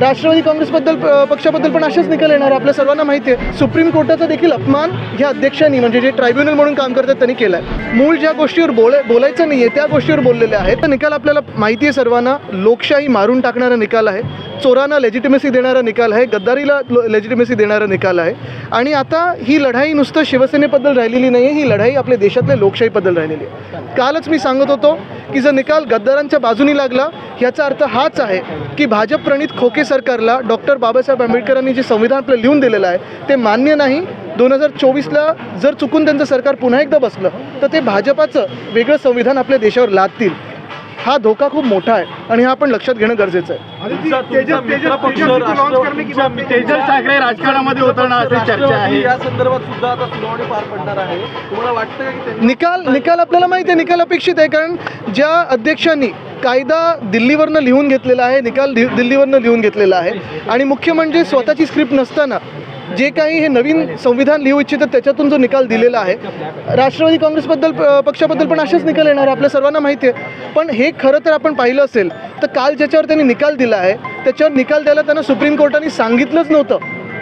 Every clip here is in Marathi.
राष्ट्रवादी काँग्रेसबद्दल पक्षाबद्दल पण असेच निकाल येणार आपल्या सर्वांना माहिती आहे. सुप्रीम कोर्टाचा देखील अपमान ह्या अध्यक्षांनी म्हणजे जे ट्रायब्युनल म्हणून काम करतात त्यांनी केला आहे मूळ ज्या गोष्टीवर बोलाय बोलायचं नाही आहे त्या गोष्टीवर बोललेले आहेत. तर निकाल आपल्याला माहिती आहे सर्वांना लोकशाही मारून टाकणारा निकाल आहे. चोरांना लेजिटिमेसी देणारा निकाल आहे. गद्दारीला लेजिटिमेसी देणारा निकाल आहे. आणि आता ही लढाई नुसतं शिवसेनेबद्दल राहिलेली नाही आहे ही लढाई आपल्या देशातल्या लोकशाहीबद्दल राहिलेली आहे. कालच मी सांगत होतो की जर निकाल गद्दारांच्या बाजूनी लागला याचा अर्थ हाच आहे की भाजप प्रणित खोके सरकारला डॉक्टर बाबासाहेब आंबेडकरांनी जे संविधान आपलं लिहून दिलेलं आहे ते मान्य नाही. दोन हजार चोवीसला जर चुकून त्यांचं सरकार पुन्हा एकदा बसलं तर ते भाजपाचं वेगळं संविधान आपल्या देशावर लादतील. हा धोका खूप मोठा आहे आणि हा आपण लक्षात घेणं गरजेचं आहे. तुमचा- तुमचा तेजस ठाकरे राजकारणामध्ये अशी चर्चा आहे. या संदर्भात सुद्धा आता सुनावणी पार पडणार आहे. तुम्हाला वाटतं का की त्यांनी निकाल निकाल आपल्याला माहिती आहे निकाल अपेक्षित आहे कारण ज्या अध्यक्षांनी कायदा दिल्लीवरनं लिहून घेतलेला आहे निकाल दि दिल्लीवरनं लिहून घेतलेला आहे आणि मुख्य म्हणजे स्वतःची स्क्रिप्ट नसताना जे काही हे नवीन संविधान लिहू इच्छितात त्याच्यातून जो निकाल दिलेला आहे राष्ट्रवादी काँग्रेसबद्दल प- पक्षाबद्दल पण असेच निकाल येणार आहे आपल्या सर्वांना माहिती आहे. पण हे खरं तर आपण पाहिलं असेल तर काल ज्याच्यावर त्यांनी निकाल दिला आहे त्याच्यावर निकाल द्यायला त्यांना सुप्रीम कोर्टाने सांगितलंच नव्हतं.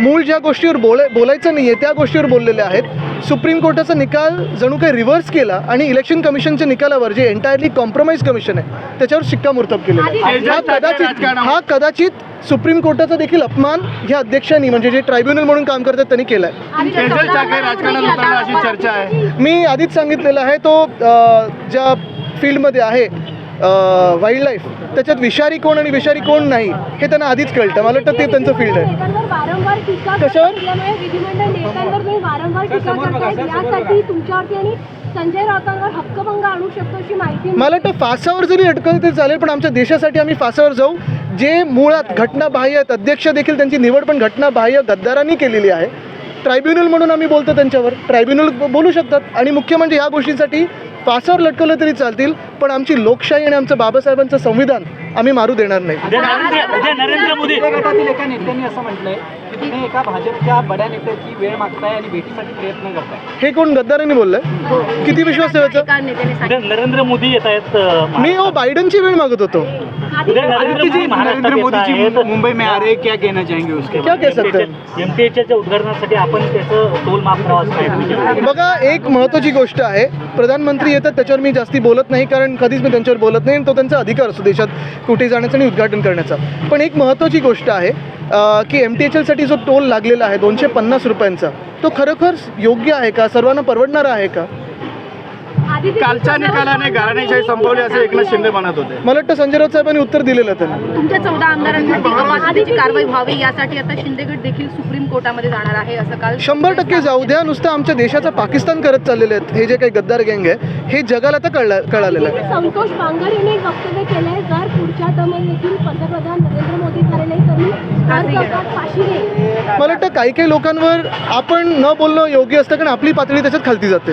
मूळ ज्या गोष्टीवर बोलाय बोलायचं नाही आहे त्या गोष्टीवर बोललेले आहेत. सुप्रीम कोर्टाचा निकाल जणू काही रिव्हर्स केला आणि इलेक्शन कमिशनच्या निकालावर जे एंटायरली कॉम्प्रोमाइज कमिशन आहे त्याच्यावर शिक्कामोर्तब केलेलं आहे. हा कदाचित हा कदाचित सुप्रीम कोर्टाचा देखील अपमान ह्या अध्यक्षांनी म्हणजे जे ट्रायब्युनल म्हणून काम करतात त्यांनी केला आहे तेजस ठाकरे राजकारणात उतरणं अशी चर्चा आहे. मी आधीच सांगितलेलं आहे तो ज्या फील्डमध्ये आहे वाईल्ड लाईफ त्याच्यात विषारी कोण आणि विषारी कोण नाही हे त्यांना आधीच कळतं. मला वाटतं ते त्यांचं फील्ड आहे. नेत्यांवर वारंवार टीका कशावर? केल्यामुळे विधिमंडळ नेत्यांवर तुम्ही वारंवार टीका करतायत. यासाठी तुमच्यावरती आणि संजय राऊतांवर हक्कभंग आणू शकतो अशी माहिती मला वाटतं फासावर जरी अटकलं तरी चालेल पण आमच्या देशासाठी आम्ही फासावर जाऊ. जे मुळात घटनाबाह्य आहेत अध्यक्ष देखील त्यांची निवड पण घटनाबाह्य गद्दारांनी केलेली आहे. ट्रायब्युनल म्हणून आम्ही बोलतो त्यांच्यावर. ट्रायब्युनल बोलू शकतात. आणि मुख्य म्हणजे ह्या गोष्टींसाठी फासावर लटकवलं तरी चालतील. पण आमची लोकशाही आणि आमचं बाबासाहेबांचं संविधान आम्ही मारू देणार नाही. नरेंद्र मोदी गटातील एका नेत्यांनी असं म्हटलंय की तुम्ही एका भाजपच्या बड्या नेत्याची वेळ मागताय आणि भेटीसाठी प्रयत्न करताय. हे कोण गद्दारांनी बोललंय? किती विश्वास ठेवायचा. नरेंद्र मोदी येत आहेत मी हो बायडनची वेळ मागत होतो. नरेंद्र. मुंबई में आ रहे हैं, क्या कहना चाहेंगे उसके क्या कह सकते हैं? एमटीएच्या उद्घाटनासाठी आपण त्याचं टोल माफ करावा असं नाही बघा एक महत्त्वाची गोष्ट आहे. प्रधानमंत्री येतात त्याच्यावर मी जास्ती बोलत नाही कारण कधीच मी त्यांच्यावर बोलत नाही आणि तो त्यांचा अधिकार असतो देशात कुठे जाण्याचा आणि उद्घाटन करण्याचा. पण एक महत्त्वाची गोष्ट आहे की एम टी एच एलसाठी जो टोल लागलेला आहे दोनशे पन्नास रुपयांचा तो खरोखर योग्य आहे का? सर्वांना परवडणारा आहे का? कालच्या निकालाने घराणेशाही संपवली असे एकनाथ शिंदे म्हणत होते. मला वाटतं संजय राऊत साहेबांनी उत्तर दिलेलं आहे त्यांना. तुमच्या चौदा अपात्रतेची कारवाई व्हावी यासाठी आता शिंदेगड देखील सुप्रीम कोर्टामध्ये जाणार आहे असं काल शंभर टक्के जाऊ द्या. नुसतं आमच्या देशाचा पाकिस्तान करत चाललेले आहेत. हे जे काही गद्दार गँग आहे हे जगाला आता कळला कळालेलं आहे. संतोष बांगर यांनी वक्तव्य केलंय जर पुढच्या टर्म देखील पंतप्रधान नरेंद्र मोदी झाले नाही तर मी फाशी मला वाटतं काही काही लोकांवर आपण न बोलणं योग्य असतं कारण आपली पातळी त्याच्यात खालती जाते.